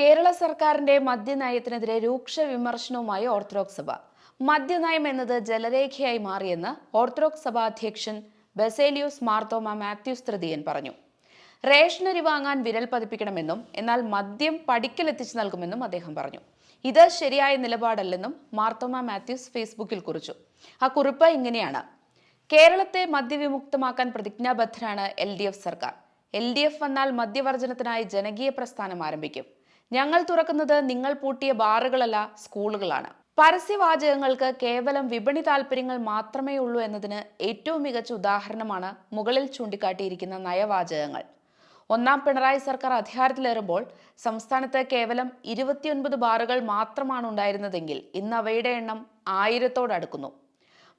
കേരള സർക്കാരിന്റെ മദ്യനയത്തിനെതിരെ രൂക്ഷ വിമർശനവുമായി ഓർത്തഡോക്സ് സഭ. മദ്യനയം എന്നത് ജലരേഖയായി മാറിയെന്ന് ഓർത്തഡോക്സ് സഭ അധ്യക്ഷൻ ബസേലിയൂസ് മാർത്തോമ മാത്യൂസ് തൃതീയൻ പറഞ്ഞു. റേഷനരി വാങ്ങാൻ വിരൽ പതിപ്പിക്കണമെന്നും എന്നാൽ മദ്യം പടിക്കലെത്തിച്ചു നൽകുമെന്നും അദ്ദേഹം പറഞ്ഞു. ഇത് ശരിയായ നിലപാടല്ലെന്നും മാർത്തോമ മാത്യൂസ് ഫേസ്ബുക്കിൽ കുറിച്ചു. ആ കുറിപ്പ് ഇങ്ങനെയാണ്. കേരളത്തെ മദ്യവിമുക്തമാക്കാൻ പ്രതിജ്ഞാബദ്ധരാണ് എൽ സർക്കാർ. എൽ വന്നാൽ മദ്യവർജനത്തിനായി ജനകീയ പ്രസ്ഥാനം ആരംഭിക്കും. ഞങ്ങൾ തുറക്കുന്നത് നിങ്ങൾ പൂട്ടിയ ബാറുകളല്ല സ്കൂളുകളാണ്. പരസ്യവാചകങ്ങൾക്ക് കേവലം വിപണി താല്പര്യങ്ങൾ മാത്രമേ ഉള്ളൂ എന്നതിന് ഏറ്റവും മികച്ച ഉദാഹരണമാണ് മുകളിൽ ചൂണ്ടിക്കാട്ടിയിരിക്കുന്ന നയവാചകങ്ങൾ. ഒന്നാം പിണറായി സർക്കാർ അധികാരത്തിലേറുമ്പോൾ സംസ്ഥാനത്ത് കേവലം ഇരുപത്തിയൊൻപത് ബാറുകൾ മാത്രമാണ് ഉണ്ടായിരുന്നതെങ്കിൽ ഇന്ന് അവയുടെ എണ്ണം ആയിരത്തോടടുക്കുന്നു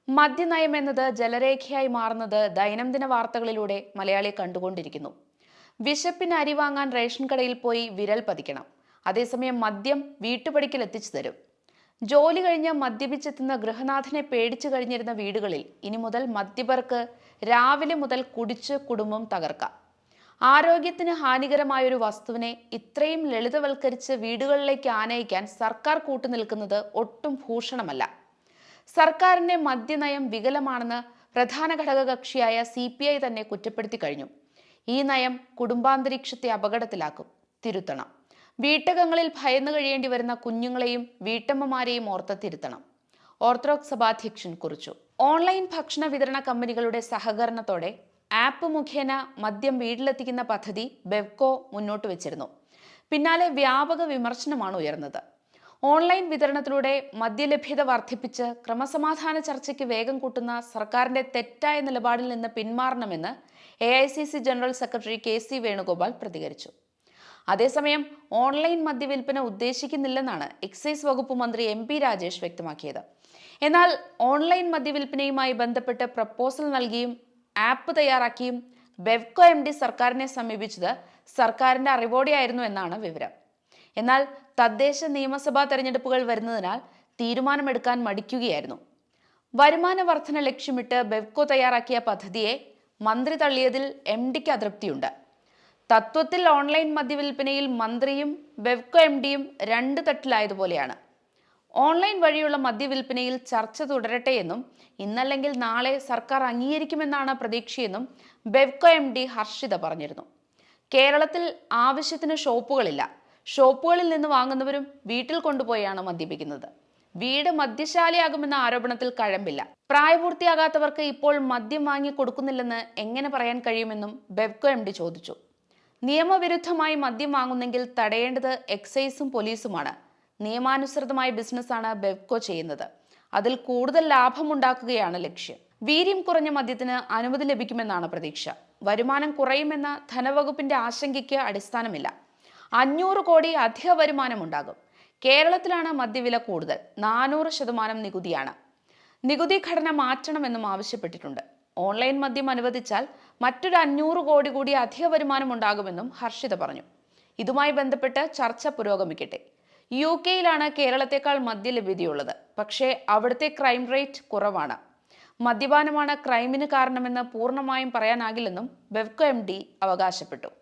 മദ്യനയം എന്നത് ജലരേഖയായി മാറുന്നത് ദൈനംദിന വാർത്തകളിലൂടെ മലയാളി കണ്ടുകൊണ്ടിരിക്കുന്നു. വിശപ്പിന് അരി വാങ്ങാൻ റേഷൻ കടയിൽ പോയി വിരൽ പതിക്കണം. അതേസമയം മദ്യം വീട്ടുപടിക്കൽ എത്തിച്ചു തരും ജോലി കഴിഞ്ഞ് മദ്യപിച്ചെത്തുന്ന ഗൃഹനാഥനെ പേടിച്ചു കഴിഞ്ഞിരുന്ന വീടുകളിൽ ഇനി മുതൽ മദ്യപർക്ക് രാവിലെ മുതൽ കുടിച്ച് കുടുംബം തകർക്കാം. ആരോഗ്യത്തിന് ഹാനികരമായ ഒരു വസ്തുവിനെ ഇത്രയും ലളിതവൽക്കരിച്ച് വീടുകളിലേക്ക് ആനയിക്കാൻ സർക്കാർ കൂട്ടുനിൽക്കുന്നത് ഒട്ടും ഭൂഷണമല്ല. സർക്കാരിന്റെ മദ്യനയം വികലമാണെന്ന് പ്രധാന ഘടകകക്ഷിയായ സി പി ഐ തന്നെ കുറ്റപ്പെടുത്തി കഴിഞ്ഞു. ഈ നയം കുടുംബാന്തരീക്ഷത്തെ അപകടത്തിലാക്കും. തിരുത്തണം. വീട്ടകങ്ങളിൽ ഭയന്നു കഴിയേണ്ടി വരുന്ന കുഞ്ഞുങ്ങളെയും വീട്ടമ്മമാരെയും ഓർത്ത് തിരുത്തണം. ഓർത്തഡോക്സ് സഭാധ്യക്ഷൻ കുറിച്ചു. ഓൺലൈൻ ഭക്ഷണ വിതരണ കമ്പനികളുടെ സഹകരണത്തോടെ ആപ്പ് മുഖേന മദ്യം വീട്ടിലെത്തിക്കുന്ന പദ്ധതി ബെവ്കോ മുന്നോട്ട് വെച്ചിരുന്നു. പിന്നാലെ വ്യാപക വിമർശനമാണ് ഉയർന്നത്. ഓൺലൈൻ വിതരണത്തിലൂടെ മദ്യലഭ്യത വർദ്ധിപ്പിച്ച് ക്രമസമാധാന ചർച്ചയ്ക്ക് വേഗം കൂട്ടുന്ന സർക്കാരിന്റെ തെറ്റായ നിലപാടിൽ നിന്ന് പിന്മാറണമെന്ന് A general secretary K C Venugopal പ്രതികരിച്ചു. അതേസമയം ഓൺലൈൻ മദ്യവിൽപ്പന ഉദ്ദേശിക്കുന്നില്ലെന്നാണ് എക്സൈസ് വകുപ്പ് മന്ത്രി എം പി രാജേഷ് വ്യക്തമാക്കിയത്. എന്നാൽ ഓൺലൈൻ മദ്യവിൽപ്പനയുമായി ബന്ധപ്പെട്ട് പ്രപ്പോസൽ നൽകിയും ആപ്പ് തയ്യാറാക്കിയും ബെവ്കോ എം ഡി സർക്കാരിനെ സമീപിച്ചത് സർക്കാരിന്റെ അറിവോടെയായിരുന്നു എന്നാണ് വിവരം. എന്നാൽ തദ്ദേശ നിയമസഭാ തെരഞ്ഞെടുപ്പുകൾ വരുന്നതിനാൽ തീരുമാനമെടുക്കാൻ മടിക്കുകയായിരുന്നു. വരുമാന വർധന ലക്ഷ്യമിട്ട് ബെവ്കോ തയ്യാറാക്കിയ പദ്ധതിയെ മന്ത്രി തള്ളിയതിൽ എം ഡിക്ക് അതൃപ്തിയുണ്ട്. തത്വത്തിൽ ഓൺലൈൻ മദ്യവിൽപ്പനയിൽ മന്ത്രിയും ബെവ്കോ എം ഡിയും രണ്ട് തട്ടിലായതുപോലെയാണ്. ഓൺലൈൻ വഴിയുള്ള മദ്യവിൽപ്പനയിൽ ചർച്ച തുടരട്ടെ എന്നും ഇന്നല്ലെങ്കിൽ നാളെ സർക്കാർ അംഗീകരിക്കുമെന്നാണ് പ്രതീക്ഷയെന്നും ബെവ്കോ എം ഡി ഹർഷിത പറഞ്ഞിരുന്നു. കേരളത്തിൽ ആവശ്യത്തിന് ഷോപ്പുകളില്ല. ഷോപ്പുകളിൽ നിന്ന് വാങ്ങുന്നവരും വീട്ടിൽ കൊണ്ടുപോയാണ് മദ്യപിക്കുന്നത്. വീട് മദ്യശാലയാകുമെന്ന ആരോപണത്തിൽ കഴമ്പില്ല. പ്രായപൂർത്തിയാകാത്തവർക്ക് ഇപ്പോൾ മദ്യം വാങ്ങി കൊടുക്കുന്നില്ലെന്ന് എങ്ങനെ പറയാൻ കഴിയുമെന്നും ബെവ്കോ എം ഡി ചോദിച്ചു. നിയമവിരുദ്ധമായി മദ്യം വാങ്ങുന്നെങ്കിൽ തടയേണ്ടത് എക്സൈസും പോലീസുമാണ് നിയമാനുസൃതമായ ബിസിനസ്സാണ് ബെവ്കോ ചെയ്യുന്നത്. അതിൽ കൂടുതൽ ലാഭമുണ്ടാക്കുകയാണ് ലക്ഷ്യം. വീര്യം കുറഞ്ഞ മദ്യത്തിന് അനുമതി ലഭിക്കുമെന്നാണ് പ്രതീക്ഷ. വരുമാനം കുറയുമെന്ന ധനവകുപ്പിന്റെ ആശങ്കയ്ക്ക് അടിസ്ഥാനമില്ല. അഞ്ഞൂറ് കോടി അധിക വരുമാനമുണ്ടാകും കേരളത്തിലാണ് മദ്യവില കൂടുതൽ. നാനൂറ് ശതമാനം നികുതിയാണ്. നികുതി ഘടന മാറ്റണമെന്നും ആവശ്യപ്പെട്ടിട്ടുണ്ട്. ഓൺലൈൻ മദ്യം അനുവദിച്ചാൽ മറ്റൊരു അഞ്ഞൂറ് കോടി കൂടി അധിക വരുമാനം ഉണ്ടാകുമെന്നും ഹർഷിത പറഞ്ഞു. ഇതുമായി ബന്ധപ്പെട്ട് ചർച്ച പുരോഗമിക്കട്ടെ. യു കെയിലാണ് കേരളത്തെക്കാൾ മദ്യലഭ്യതയുള്ളത്. പക്ഷേ അവിടുത്തെ ക്രൈം റേറ്റ് കുറവാണ്. മദ്യപാനമാണ് ക്രൈമിന് കാരണമെന്ന് പൂർണമായും പറയാനാകില്ലെന്നും ബെവ്കോ എം ഡി അവകാശപ്പെട്ടു.